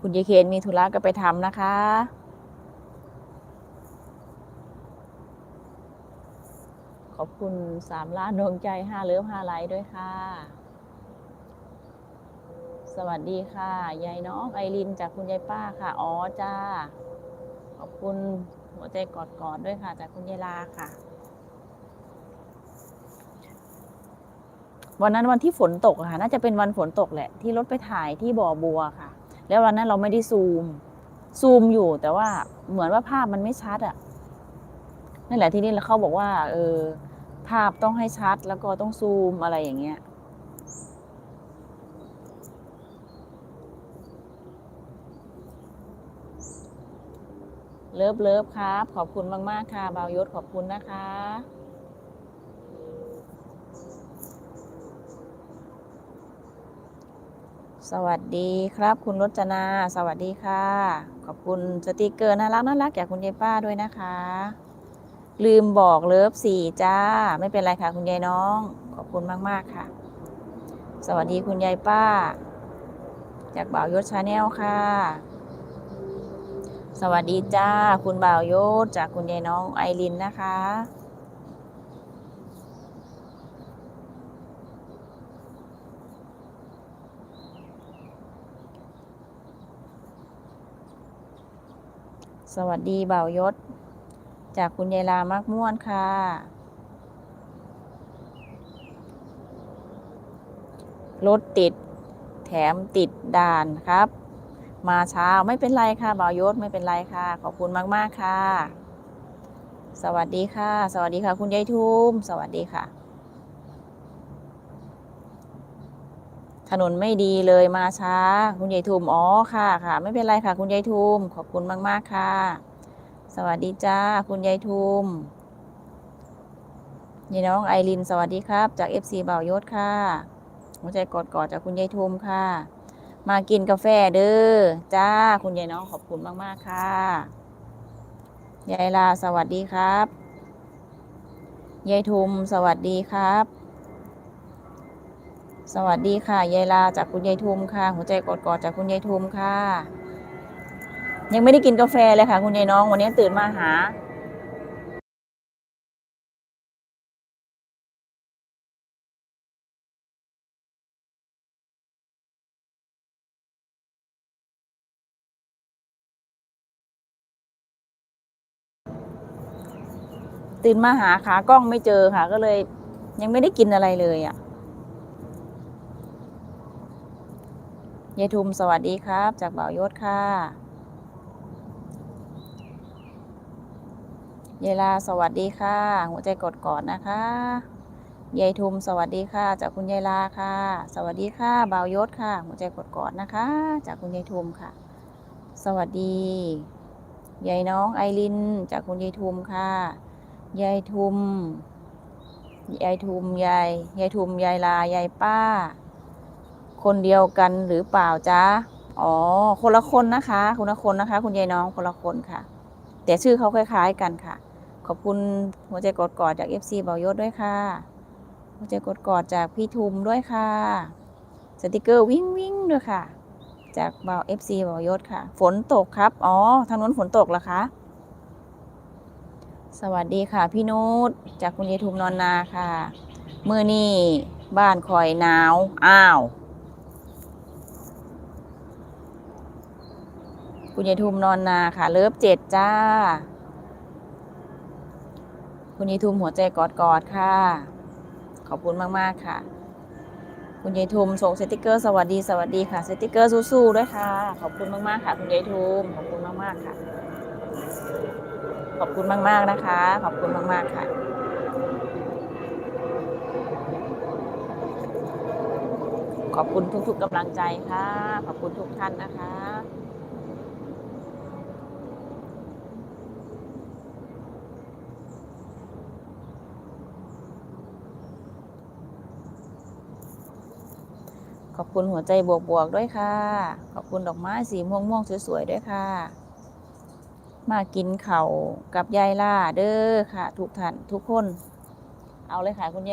คุณยายเคนมีธุระก็ไปทำนะคะ ขอบคุณสามล้านดวงใจห้าเลิฟห้าไลค์ด้วยค่ะ สวัสดีค่ะ ยายน้องไอรินจากคุณยายป้าค่ะ อ๋อจ้า ขอบคุณหัวใจกอดๆด้วยค่ะ จากคุณยายลาค่ะ วันนั้นวันที่ฝนตกค่ะ น่าจะเป็นวันฝนตกแหละ ที่รถไปถ่ายที่บ่อบัวค่ะ แล้ววันนั้นเราไม่ได้ซูม ซูมอยู่แต่ว่าเหมือนว่าภาพมันไม่ชัดอะนั่นแหละที่นี่เขาบอกว่า เออ ภาพต้องให้ชัดแล้วก็ต้องซูมอะไรอย่างเงี้ยเลิฟเลิฟครับ ขอบคุณมาก ๆ ค่ะ บาวยศขอบคุณนะคะ สวัสดีครับ คุณรจนา สวัสดีค่ะ ขอบคุณสติกเกอร์น่ารักน่ารักจากคุณยายป้าด้วยนะคะ ลืมบอกเลิฟสี่จ้า ไม่เป็นไรค่ะ คุณยายน้อง ขอบคุณมาก ๆ ค่ะ สวัสดีคุณยายป้า จากบ่าวยศชาแนลค่ะ สวัสดีจ้า คุณบ่าวยศจากคุณยายน้องไอรินนะคะ สวัสดีเบายศ จากคุณยายลามักม่วนค่ะ รถติดแถมติดด่านครับ มาเช้าไม่เป็นไรค่ะบายศไม่เป็นไรค่ะ ขอบคุณมาก ๆ ค่ะ สวัสดีค่ะ สวัสดีค่ะ คุณยายทุมสวัสดีค่ะ ถนนไม่ดีเลยมาช้า คุณยายทุมอ๋อค่ะค่ะ ไม่เป็นไรค่ะ คุณยายทุมขอบคุณมากๆค่ะ สวัสดีจ้าคุณยายทุมยายน้องไอรินสวัสดีครับ จาก FC บ่ายศค่ะหัวใจกอดๆจากคุณยายทุมค่ะ มากินกาแฟเด้อจ้าคุณยายน้องขอบคุณมาก ๆ ค่ะยายลาสวัสดีครับยายทุมสวัสดีครับ สวัสดีค่ะยายลาจากคุณยายทุมค่ะ หัวใจกอดๆจากคุณยายทุมค่ะ ยังไม่ได้กินกาแฟเลยค่ะ คุณยายน้องวันนี้ตื่นมาหาตื่นมาหาขากล้องไม่เจอค่ะ ก็เลยยังไม่ได้กินอะไรเลยอะ ยายทุมสวัสดีครับ จากบ่าวยศค่ะยายลาสวัสดีค่ะ หัวใจกดกอดนะคะยายทุมสวัสดีค่ะ จากคุณยายลาค่ะ สวัสดีค่ะบ่าวยศค่ะ หัวใจกดกอดนะคะ จากคุณยายทุมค่ะ สวัสดียายน้องไอรินจากคุณยายทุมค่ะยายทุมยายทุมยายยายทุมยายลายายป้า คนเดียวกันหรือเปล่าจ๊ะอ๋อ คนละคนนะคะ คนละคนนะคะ คุณยายน้องคนละคนค่ะ แต่ชื่อเขาคล้าย ๆ กันค่ะ ขอบคุณหัวใจกดกอดจาก FC เบายศด้วยค่ะ หัวใจกดกอดจากพี่ทุมด้วยค่ะ สติกเกอร์วิ่งวิ่งด้วยค่ะ จากเบา FC เบายศค่ะ ฝนตกครับ อ๋อ ทางนู้นฝนตกเหรอคะ สวัสดีค่ะ พี่นุชจากคุณยายทุมนอนนาค่ะ มือนี่บ้านคอยหนาว อ้าว คุณยายทุมนอนนาค่ะ เลิฟเจ็ดจ้า คุณยายทุมหัวใจกอดกอดๆค่ะ ขอบคุณมากๆค่ะ คุณยายทุมส่งสติกเกอร์สวัสดีสวัสดีค่ะสติกเกอร์สู้ๆด้วยค่ะ ขอบคุณมากๆค่ะ คุณยายทุมขอบคุณมากๆค่ะ ขอบคุณมากๆนะคะ ขอบคุณมากๆค่ะขอบคุณทุกๆกำลังใจค่ะ ขอบคุณทุกท่านนะคะ ขอบคุณหัวใจบวกๆด้วยค่ะ ขอบคุณดอกไม้สีม่วงๆสวยๆด้วยค่ะ มากินเข่ากับยายล่าเด้อค่ะ ทุกท่านทุกคน เอาเลยค่ะคุณยาย